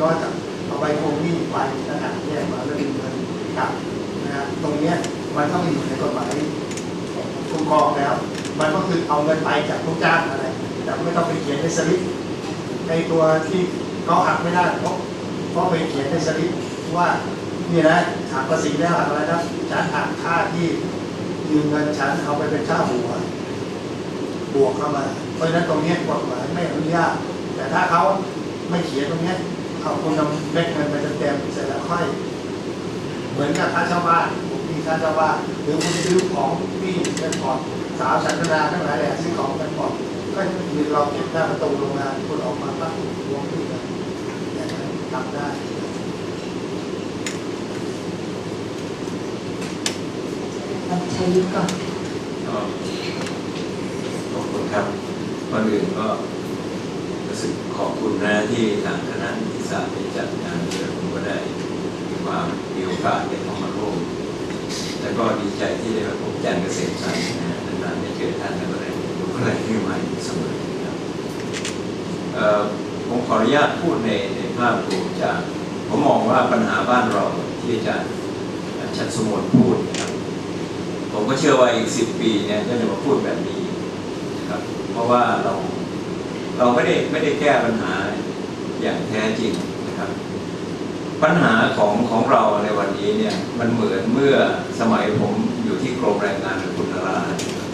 นอกจากเอาไปโคมี่ไปขนาดแยกมาแล้วดึงเงินกลับนะฮะตรงเนี้ยมันต้องอยู่ในกฎหมายคุ้มครองแล้ว มันก็คือเอาเงินไปจากลูกจ้างอะไรแต่ไม่ต้องไปเขียนในสลิปในตัวที่เขาหักไม่ได้เพราะเพราะไปเขียนในสลิปว่านี่นะหักภาษีแล้วหักอะไรนะฉันหักค่าที่ยืมเงินฉันเอาไปเป็นค่าหัวบวกเข้ามา เพราะฉะนั้นตรงนี้กฎหมายไม่อนุญาตแต่ถ้าเขาไม่เขียนตรงนี้ เขาคุณนำเม็ดเงินไปเต็มๆเสร็จแล้วค่อย เหมือนกับค่าเช่าบ้านผมมีค่าเช่าบ้านหรือคุณซื้อของที่เป็นผ่อนสาวฉันนาทั้งหลายแหละซื้อของเป็นผ่อนก็ยืนรอเก็บหน้าประตูโรงงานคุณออกมาปั๊บรวมที่กันอย่างนั้นทำได้รับใช้ยุทธก่อนก็ขอบคุณครับก่อนอื่นก็รู้ สึกขอบคุณนะที่ทางคณะนิติศาร์ได้จัดงานนี้แล้วผมก็ได้มีความมีโอกาสได้เข้ามาร่วมแล้วก็ดีใจที่ได้มาพบจารย์เกษมสันนะฮะนานๆได้เจอท่านแล้วก็ได้รู้อะไรใหม่เสมอนะครับผมขออนุญาตพูดในในภาพรวมจากผมมองว่าปัญหาบ้านเราที่อาจารย์ชัดสมนพูดนะครับผมก็เชื่อว่าอีกสิบปีเนี่ยก็จะมาพูดแบบนี้นะครับเพราะว่าเรา เราไม่ได้ไม่ได้แก้ปัญหาอย่างแท้จริงนะครับ ปัญหาของของเราในวันนี้เนี่ยมันเหมือนเมื่อสมัยผมอยู่ที่กรมแรงงานคุณนราธิวา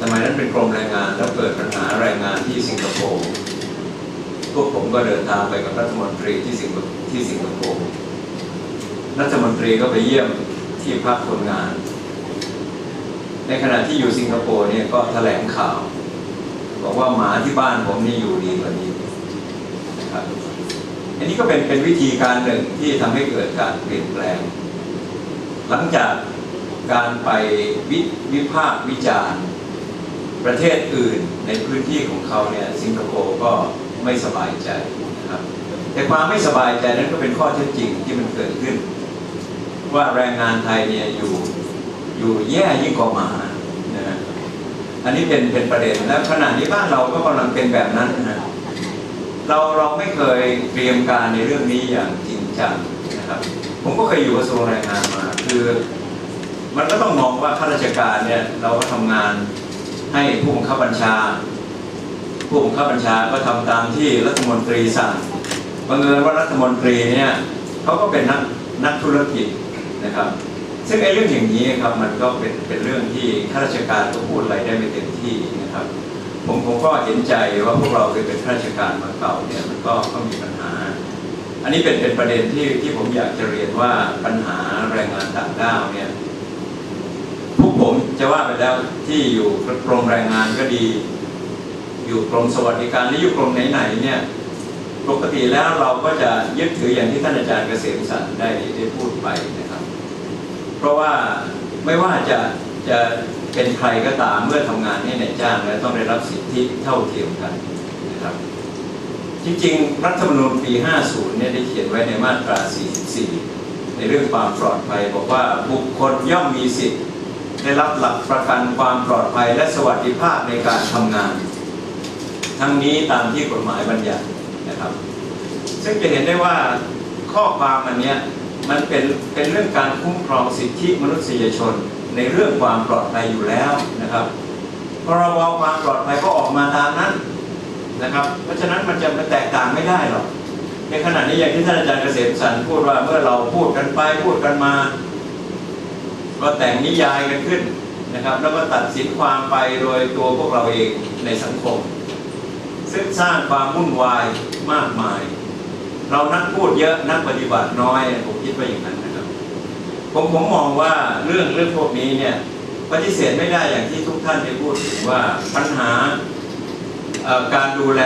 สมัยนั้นเป็นกรมแรงงานแล้วเกิดปัญหาแรงงานที่สิงคโปร์พวกผมก็เดินทางไปกับรัฐมนตรีที่สิงที่สิงคโปร์รัฐมนตรีก็ไปเยี่ยมที่พักคนงาน ในขณะที่อยู่สิงคโปร์เนี่ยก็แถลงข่าว บอกว่าหมาที่บ้านผมนี่อยู่ดีกว่านี้นะครับอันนี้ก็เป็นเป็นวิธีการหนึ่งที่ทำให้เกิดการเปลี่ยนแปลง หลังจากการไปวิวิพากษ์วิจารณ์ประเทศอื่นในพื้นที่ของเขาเนี่ยสิงคโปร์ก็ไม่สบายใจนะครับ แต่ความไม่สบายใจนั้นก็เป็นข้อเท็จจริงที่มันเกิดขึ้น ว่าแรงงานไทยเนี่ยอยู่อยู่แย่ยิ่งกว่าหมานะ อันนี้เป็นเป็นประเด็นและขณะนี้บ้านเราก็กำลังเป็นแบบนั้นนะเราเราไม่เคยเตรียมการในเรื่องนี้อย่างจริงจังนะครับผมก็เคยอยู่กระทรวงแรงงานมาคือมันก็ต้องมองว่าข้าราชการเนี่ยเราก็ทำงานให้ผู้บังคับบัญชา ผู้บังคับบัญชาก็ทำตามที่รัฐมนตรีสั่งบังเอิญว่ารัฐมนตรีเนี่ยเขาก็เป็นนักนักธุรกิจนะครับ ซึ่งไอ้เรื่องอย่างนี้ครับมันก็เป็นเป็นเรื่องที่ข้าราชการก็พูดอะไรได้ไม่เต็มที่นะครับ ผมผมก็เห็นใจว่าพวกเราเคยเป็นข้าราชการมาเก่าเนี่ยมันก็ก็มีปัญหา อันนี้เป็นเป็นประเด็นที่ที่ผมอยากจะเรียนว่าปัญหาแรงงานต่างด้าวเนี่ยพวกผมจะว่าไปแล้วที่อยู่กรมแรงงานก็ดี อยู่กรมสวัสดิการหรืออยู่กรมไหนๆเนี่ยปกติแล้วเราก็จะยึดถืออย่างที่ท่านอาจารย์เกษมสันได้ได้พูดไปนะครับ เพราะว่าไม่ว่าจะจะเป็นใครก็ตามเมื่อทำงานให้ในจ้างแล้วต้องได้รับสิทธิเท่าเทียมกันนะครับ จริงๆ รัฐธรรมนูญปี 50 เนี่ยได้เขียนไว้ในมาตรา 44 ในเรื่องความปลอดภัย บอกว่าบุคคลย่อมมีสิทธิ์ได้รับหลักประกันความปลอดภัยและสวัสดิภาพในการทำงาน ทั้งนี้ตามที่กฎหมายบัญญัตินะครับ ซึ่งจะเห็นได้ว่าข้อความอันเนี้ย มันเป็นเป็นเรื่องการคุ้มครองสิทธิมนุษยชน ในเรื่องความปลอดภัยอยู่แล้วนะครับพรบความปลอดภัยก็ออกมาตามนั้นนะครับ เพราะฉะนั้นมันจะมันแตกต่างไม่ได้หรอกในขณะนี้อย่างที่ท่านอาจารย์เกษมสันพูดว่าเมื่อเราพูดกันไปพูดกันมา ก็แต่งนิยายกันขึ้นนะครับ แล้วก็ตัดสินความไปโดยตัวพวกเราเองในสังคม ซึ่งสร้างความวุ่นวายมากมาย เรานักพูดเยอะนักปฏิบัติน้อย ผมคิดว่าอย่างนั้นนะครับ ผมผมมองว่าเรื่องเรื่องพวกนี้เนี่ยปฏิเสธไม่ได้อย่างที่ทุกท่านได้พูดถึงว่าปัญหาการดูแล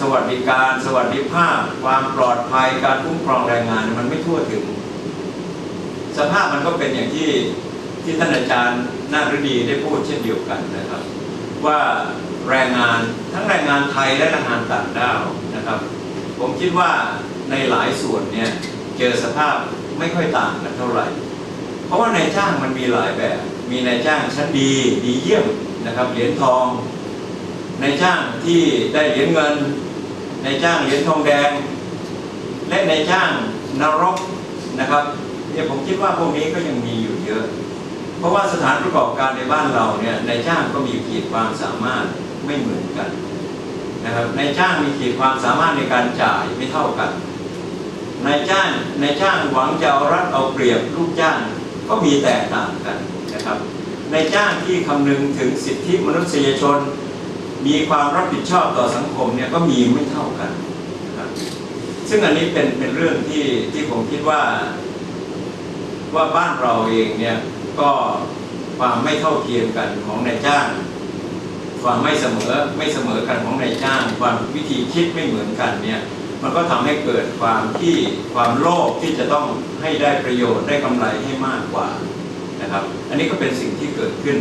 สวัสดิการสวัสดิภาพ ความปลอดภัยการคุ้มครองแรงงานมันไม่ทั่วถึง สภาพมันก็เป็นอย่างที่ที่ท่านอาจารย์นาฤดีได้พูดเช่นเดียวกันนะครับ ว่าแรงงานทั้งแรงงานไทยและแรงงานต่างด้าวนะครับ ผมคิดว่า ในหลายส่วนเนี่ยเจอสภาพไม่ค่อยต่างกันเท่าไหร่ เพราะว่านายจ้างมันมีหลายแบบ มีนายจ้างชั้นดีดีเยี่ยมนะครับเหรียญทองนายจ้างที่ได้เหรียญเงินนายจ้างเหรียญทองแดง และนายจ้างนรกนะครับเนี่ยผมคิดว่าพวกนี้ก็ยังมีอยู่เยอะ เพราะว่าสถานประกอบการในบ้านเราเนี่ยนายจ้างก็มีขีดความสามารถไม่เหมือนกันนะครับนายจ้างมีขีดความสามารถในการจ่ายไม่เท่ากัน นายจ้างนายจ้างหวังจะเอารัดเอาเปรียบลูกจ้างก็มีแตกต่างกันนะครับนายจ้างที่คำนึงถึงสิทธิมนุษยชน มีความรับผิดชอบต่อสังคมเนี่ยก็มีไม่เท่ากันนะครับซึ่งอันนี้เป็นเป็นเรื่องที่ที่ผมคิดว่า ว่าบ้านเราเองเนี่ยก็ความไม่เท่าเทียมกันของนายจ้าง ความไม่เสมอไม่เสมอกันของนายจ้าง ความวิธีคิดไม่เหมือนกันเนี่ย มันก็ทำให้เกิดความที่ความโลภที่จะต้องให้ได้ประโยชน์ได้กำไรให้มากกว่านะครับ อันนี้ก็เป็นสิ่งที่เกิดขึ้น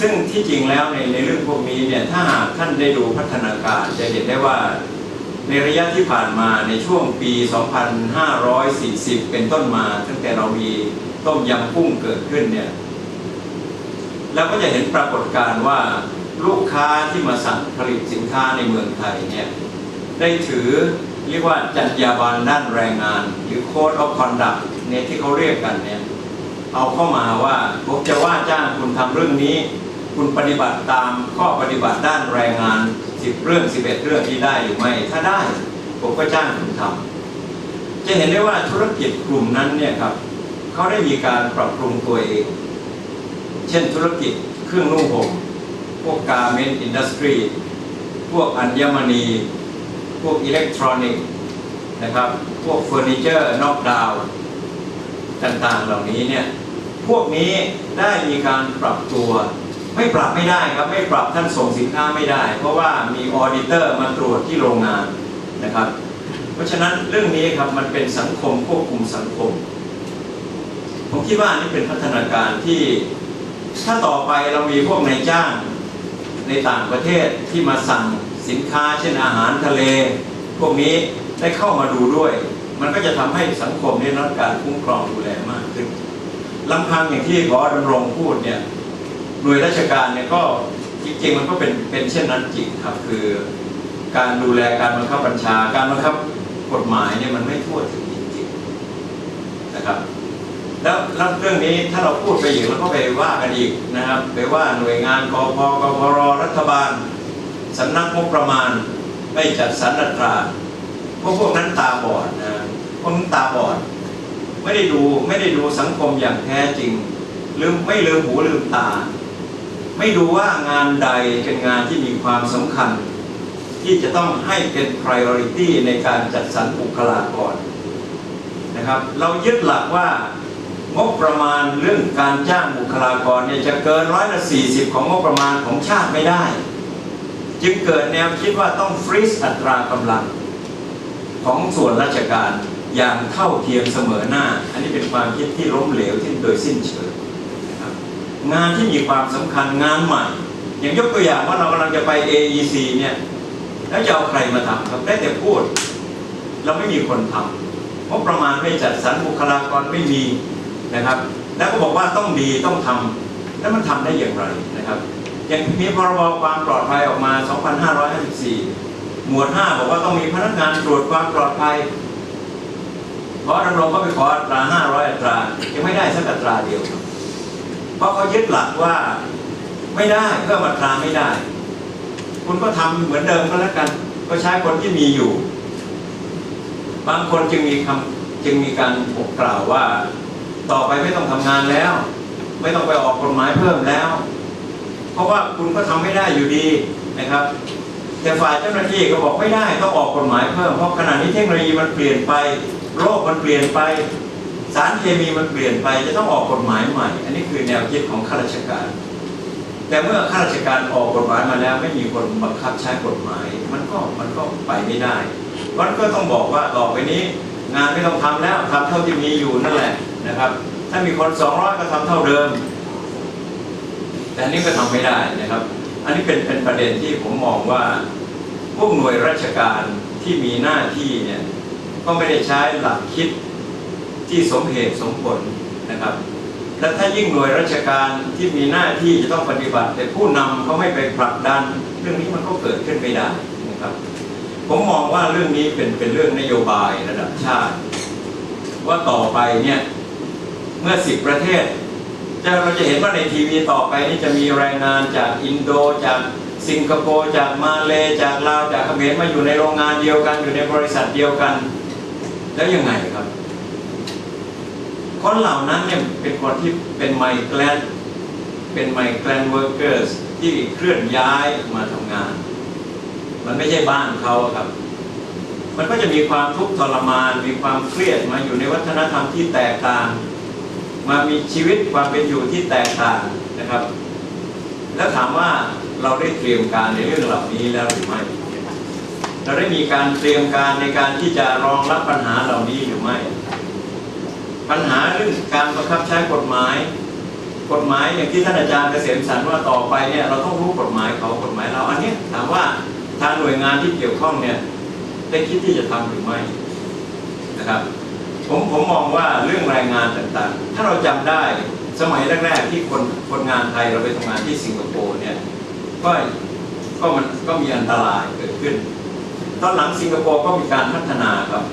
ซึ่งที่จริงแล้วในในเรื่องพวกนี้เนี่ยถ้าหากท่านได้ดูพัฒนาการจะเห็นได้ว่าในระยะที่ผ่านมาในช่วงปี 2540 เป็นต้นมาตั้งแต่เรามีต้มยำกุ้งเกิดขึ้นเนี่ยเราก็จะเห็นปรากฏการณ์ว่าลูกค้าที่มาสั่งผลิตสินค้าในเมืองไทยเนี่ย ได้ถือเรียกว่าจรรยาบรรณด้านแรงงาน หรือ Code of Conduct เนี่ยที่เขาเรียกกันเนี่ยเอาเข้ามาว่าผมจะว่าจ้างคุณทำเรื่องนี้ คุณปฏิบัติตามข้อปฏิบัติด้านแรงงาน 10 เรื่อง 11 เรื่องที่ได้หรือไม่ถ้าได้ผมก็จ้างคุณทำจะเห็นได้ว่าธุรกิจกลุ่มนั้นเนี่ยครับเขาได้มีการปรับปรุงตัวเอง เช่นธุรกิจเครื่องนุ่งห่มพวกการเมนต์อินดัสทรีพวกอัญมณี พวกอิเล็กทรอนิกส์นะครับ พวกเฟอร์นิเจอร์นอกดาวน์ต่างๆเหล่านี้เนี่ย พวกนี้ได้มีการปรับตัว ไม่ปรับไม่ได้ครับ ไม่ปรับท่านส่งสินค้าไม่ได้ เพราะว่ามีออดิเตอร์มาตรวจที่โรงงานนะครับ เพราะฉะนั้นเรื่องนี้ครับมันเป็นสังคมควบคุมสังคม ผมคิดว่านนี่เป็นพัฒนาการที่ถ้าต่อไปเรามีพวกนายจ้างในต่างประเทศที่มาสั่ง สินค้าเช่นอาหารทะเล พวกนี้ได้เข้ามาดูด้วย มันก็จะทำให้สังคมได้รับการคุ้มครองดูแลมากขึ้นลำพังอย่างที่ขอดำรงพูดเนี่ยหน่วยราชการเนี่ยก็จริงๆมันก็เป็นเป็นเช่นนั้นจริงครับ คือการดูแลการบังคับบัญชา การบังคับกฎหมายเนี่ยมันไม่ทั่วถึงจริงๆนะครับแล้วแล้วเรื่องนี้ถ้าเราพูดไปอีกเราก็ไปว่ากันอีกนะครับ ไปว่าหน่วยงานกพกพรรัฐบาล สำนักงบประมาณไม่จัดสรรอัตราพวกพวกนั้นตาบอดนะพวกนั้นตาบอด ไม่ได้ดูไม่ได้ดูสังคมอย่างแท้จริงลืมไม่ลืมหูลืมตา ไม่ดูว่างานใดเป็นงานที่มีความสำคัญ ที่จะต้องให้เป็น priority ในการจัดสรรบุคลากรนะครับ เรายึดหลักว่างบประมาณเรื่องการจ้างบุคลากรเนี่ยจะเกินร้อยละสี่สิบของงบประมาณของชาติไม่ได้ จึงเกิดแนวคิดว่าต้องฟรีซอัตรากำลัง ของส่วนราชการอย่างเท่าเทียมเสมอหน้า อันนี้เป็นความคิดที่ล้มเหลวที่โดยสิ้นเชิงงานที่มีความสำคัญงานใหม่ อย่างยกตัวอย่างว่าเรากำลังจะไป AEC เนี่ยแล้วจะเอาใครมาทำครับได้แต่พูด เราไม่มีคนทำงบประมาณไม่จัดสรรบุคลากรไม่มีนะครับ แล้วก็บอกว่าต้องดีต้องทำแล้วมันทำได้อย่างไรนะครับ อย่างมีพรบความปลอดภัยออกมา 2554 หมวด 5 บอกว่าต้องมีพนักงานตรวจความปลอดภัยเพราะดำรงก็ไปขออัตรา 500 อัตรา ยังไม่ได้สักอัตราเดียว เพราะเขายึดหลักว่าไม่ได้เพิ่มอัตราไม่ได้ คุณก็ทำเหมือนเดิมก็แล้วกัน ก็ใช้คนที่มีอยู่ บางคนจึงมีคำจึงมีการปกกล่าวว่า ต่อไปไม่ต้องทำงานแล้ว ไม่ต้องไปออกกฎหมายเพิ่มแล้ว ราะว่าคุณก็ทำไม่ได้อยู่ดีนะครับ แต่ฝ่ายเจ้าหน้าที่ก็บอกไม่ได้ต้องออกกฎหมายเพิ่มเพราะขณะนี้เทคโนโลยีมันเปลี่ยนไปโลกมันเปลี่ยนไป สารเคมีมันเปลี่ยนไป จะต้องออกกฎหมายใหม่ อันนี้คือแนวคิดของข้าราชการ แต่เมื่อข้าราชการออกกฎหมายมาแล้ว ไม่มีคนบังคับใช้กฎหมาย มันก็มันก็ไปไม่ได้มันก็ต้องบอกว่าต่อไปนี้งานไม่ต้องทำแล้วทำเท่าที่มีอยู่นั่นแหละนะครับ ถ้ามีคน 200 ก็ทำเท่าเดิม แต่อันนี้ก็ทำไม่ได้นะครับ อันนี้เป็นเป็นประเด็นที่ผมมองว่าพวกหน่วยราชการที่มีหน้าที่เนี่ยก็ไม่ได้ใช้หลักคิดที่สมเหตุสมผลนะครับ และถ้ายิ่งหน่วยราชการที่มีหน้าที่จะต้องปฏิบัติ แต่ผู้นำเขาไม่ไปผลักดัน เรื่องนี้มันก็เกิดขึ้นไม่ได้นะครับ ผมมองว่าเรื่องนี้เป็นเป็นเรื่องนโยบายระดับชาติ ว่าต่อไปเนี่ยเมื่อสิบประเทศ จะเราจะเห็นว่าในทีวีต่อไปนี่จะมีแรงงานจากอินโดจากสิงคโปร์จากมาเลจากลาวจากเขมรมาอยู่ในโรงงานเดียวกัน อยู่ในบริษัทเดียวกัน แล้วยังไงครับ คนเหล่านั้นเนี่ยเป็นคนที่เป็นไมเกรนเป็นไมเกรนเวิร์กเกอร์สที่เคลื่อนย้ายมาทำงาน มันไม่ใช่บ้านเขาครับ มันก็จะมีความทุกข์ทรมาน มีความเครียดมาอยู่ในวัฒนธรรมที่แตกต่าง มามีชีวิตความเป็นอยู่ที่แตกต่างนะครับ แล้วถามว่าเราได้เตรียมการในเรื่องเหล่านี้แล้วหรือไม่ เราได้มีการเตรียมการในการที่จะรองรับปัญหาเหล่านี้หรือไม่ ปัญหาเรื่องการบังคับใช้กฎหมาย กฎหมายอย่างที่ท่านอาจารย์เกษมสันว่าต่อไปเนี่ยเราต้องรู้กฎหมายเขากฎหมายเราอันนี้ถามว่าทางหน่วยงานที่เกี่ยวข้องเนี่ยได้คิดที่จะทำหรือไม่นะครับ ผมผมมองว่าเรื่องแรงงานต่างๆ ถ้าเราจำได้สมัยแรกๆที่คนคนงานไทยเราไปทำงานที่สิงคโปร์เนี่ยก็ก็มันก็มีอันตรายเกิดขึ้น ตอนหลังสิงคโปร์ก็มีการพัฒนาครับ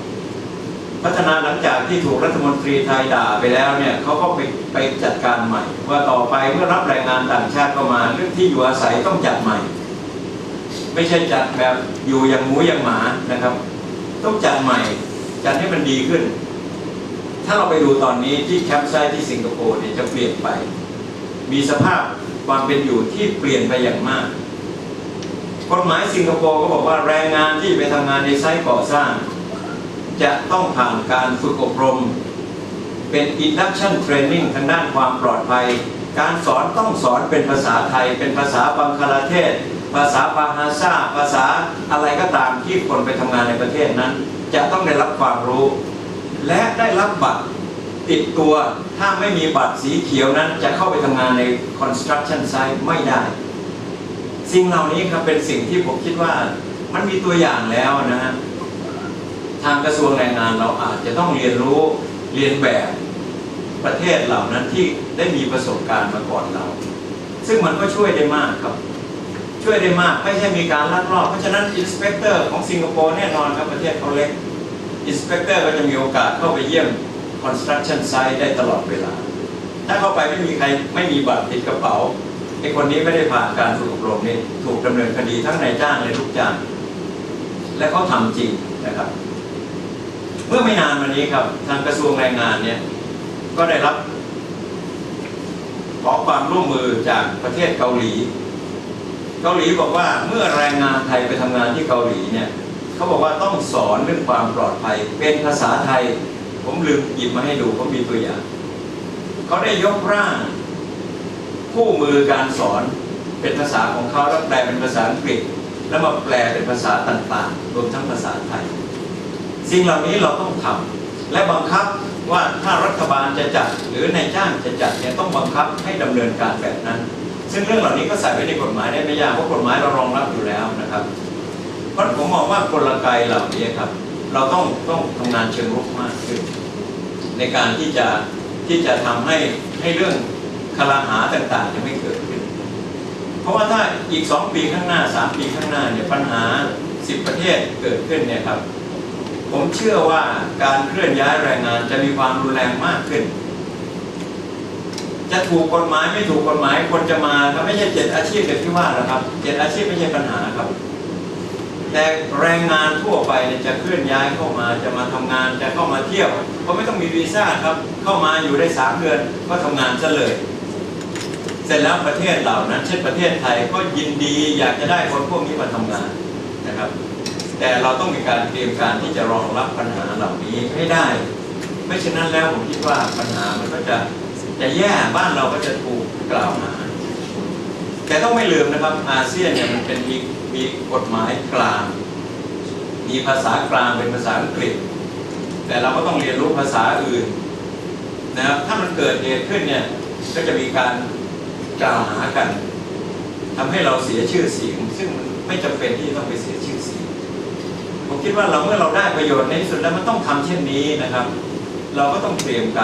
พัฒนาหลังจากที่ถูกรัฐมนตรีไทยด่าไปแล้วเนี่ยเขาก็ไปไปจัดการใหม่ ว่าต่อไปเมื่อรับแรงงานต่างชาติเข้ามาเรื่องที่อยู่อาศัยต้องจัดใหม่ ไม่ใช่จัดแบบอยู่อย่างหมูอย่างหมานะครับ ต้องจัดใหม่จัดให้มันดีขึ้น ถ้าเราไปดูตอนนี้ที่แคมป์ไซต์ที่สิงคโปร์เนี่ยจะเปลี่ยนไป มีสภาพความเป็นอยู่ที่เปลี่ยนไปอย่างมากกฎหมายสิงคโปร์ก็บอกว่าแรงงานที่ไปทำงานในไซต์ก่อสร้าง จะต้องผ่านการฝึกอบรม เป็น induction training ทางด้านความปลอดภัย การสอนต้องสอนเป็นภาษาไทย เป็นภาษาบังคลาเทศ ภาษาปาฮาซาภาษาอะไรก็ตามที่คนไปทำงานในประเทศนั้น จะต้องได้รับความรู้ และได้รับบัตรติดตัวถ้าไม่มีบัตรสีเขียวนั้นจะเข้าไปทำงานใน construction site ไม่ได้ สิ่งเหล่านี้ครับเป็นสิ่งที่ผมคิดว่ามันมีตัวอย่างแล้วนะฮะทางกระทรวงแรงงานเราอาจจะต้องเรียนรู้เรียนแบบประเทศเหล่านั้นที่ได้มีประสบการณ์มาก่อนเรา ซึ่งมันก็ช่วยได้มากครับ ช่วยได้มากไม่ใช่มีการลักลอบ เพราะฉะนั้นอินสเปกเตอร์ของสิงคโปร์แน่นอนครับประเทศเขาเล็ก อินสเปกเตอร์ก็จะมีโอกาสเข้าไปเยี่ยม construction site ได้ตลอดเวลา ถ้าเข้าไปไม่มีใครไม่มีบัตรติดกระเป๋าไอ้คนนี้ไม่ได้ผ่านการฝึกอบรมนี่ถูกดำเนินคดีทั้งนายจ้างและลูกจ้าง และเขาทำจริงนะครับ เมื่อไม่นานมานี้ครับ ทางกระทรวงแรงงานเนี่ยก็ได้รับ ขอความร่วมมือจากประเทศเกาหลี เกาหลีบอกว่าเมื่อแรงงานไทยไปทำงานที่เกาหลีเนี่ย เขาบอกว่าต้องสอนเรื่องความปลอดภัย เป็นภาษาไทย ผมลืมหยิบมาให้ดูเขามีตัวอย่างเขาได้ยกร่างคู่มือการสอนเป็นภาษาของเขาแล้วแปลเป็นภาษาอังกฤษ แล้วมาแปลเป็นภาษาต่างๆรวมทั้งภาษาไทย สิ่งเหล่านี้เราต้องทำและบังคับว่าถ้ารัฐบาลจะจัดหรือนายจ้างจะจัดเนี่ยต้องบังคับให้ดำเนินการแบบนั้น ซึ่งเรื่องเหล่านี้ก็ใส่ไว้ในกฎหมายได้ไม่ยากเพราะกฎหมายเรารองรับอยู่แล้วนะครับ ราะผมมองว่ากลไกเหล่านี้ครับ เราต้องต้องทำงานเชิงรุกมากขึ้น ในการที่จะที่จะทำให้ให้เรื่องคลาหาต่างๆจะไม่เกิดขึ้น เพราะว่าถ้าอีกสองปีข้างหน้าสามปีข้างหน้าเนี่ยปัญหาสิบประเทศเกิดขึ้นเนี่ยครับผมเชื่อว่าการเคลื่อนย้ายแรงงานจะมีความรุนแรงมากขึ้น จะถูกกฎหมายไม่ถูกกฎหมายคนจะมาครับไม่ใช่เจ็ดอาชีพแบบที่ว่าหรอกครับเจ็ดอาชีพไม่ใช่ปัญหาครับ แต่แรงงานทั่วไปเนี่ยจะเคลื่อนย้ายเข้ามาจะมาทำงานจะเข้ามาเที่ยวเพราไม่ต้องมีวีซ่าครับ เข้ามาอยู่ได้สามเดือนก็ทำงานซะเลย เสร็จแล้วประเทศเหล่านั้น เช่นประเทศไทยก็ยินดีอยากจะได้คนพวกนี้มาทำงานนะครับ แต่เราต้องมีการเตรียมการที่จะรองรับปัญหาเหล่านี้ให้ได้ ไม่เช่นนั้นแล้วผมคิดว่าปัญหามันก็จะจะแย่บ้านเราก็จะถูกกล่าวหาแต่ต้องไม่ลืมนะครับอาเซียนเนี่ยมันเป็นมี มีกฎหมายกลาง มีภาษากลางเป็นภาษาอังกฤษ แต่เราก็ต้องเรียนรู้ภาษาอื่นนะครับถ้ามันเกิดเหตุขึ้นเนี่ยก็จะมีการกล่าวหากันทำให้เราเสียชื่อเสียง ซึ่งมันไม่จำเป็นที่ต้องไปเสียชื่อเสียงผมคิดว่าเราเมื่อเราได้ประโยชน์ในที่สุดแล้วมันต้องทำเช่นนี้นะครับ เราก็ต้องเตรียมการ